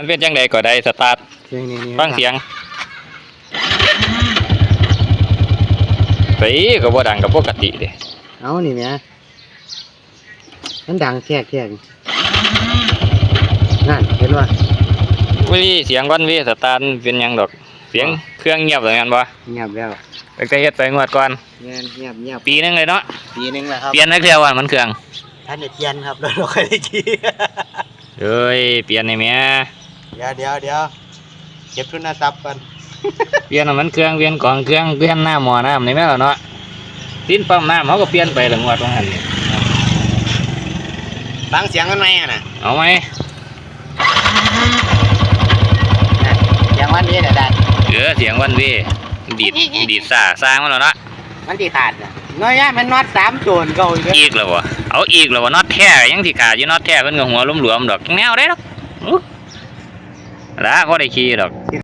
มันเป็นจังไดก็ได้สตาร์ทเสียงนี่นี่ฟังเสียงไปก็บ่ดังกับปกติเด้เอานี่แหม่มันดังแทรกแทรกนั่นเห็นว่าวิเสียงวันวิสตาร์ทเป็นหยังดอก เสียงเครื่องเงียบอย่างนั้นบ่เงียบแล้วตั้งแต่เฮ็ดไปงวดก่อนเงียบเงียบเงียบปีหนึงเลยเนาะปีหนึงแล้วครับเปลี่ยนนักเที่ยววันมันเครื่องท่านเด็ดเทียนครับเราเราเคยได้ขี่เอ้ยเปลี่ยนให้แม่ เดี๋ยวเดี๋ยวเดี๋ยวเก็บทุนทรัพย์ก่อนเปลี่ยนให้มันเครื่องเปลี่ยนกล่องเครื่องเปลี่ยนหน้าหม้อน้ำนี่แม่นแล้วเนาะสิ้นปั๊มน้ำเขาก็เปลี่ยนไปละงวดว่างั้นนี่ฟังเสียงมันไหมอะนะเอาไหมเสียงวันนี้เดี๋ยวได้เออเสียงวันวิดีดดีดซ่าสร้างมันแล้วเนาะมันที่ขาดน่ะน้อยย่ามันน็อตสามโจนเก่าอีกแล้วอีกแล้ววะเอาอีกแล้ววะน็อตแท้ยังที่ขาดอยู่น็อตแท้เพิ่นก็หัวหลวมๆดอกแนวได้ดอกอู้ ละก็ได้ขี่หรอก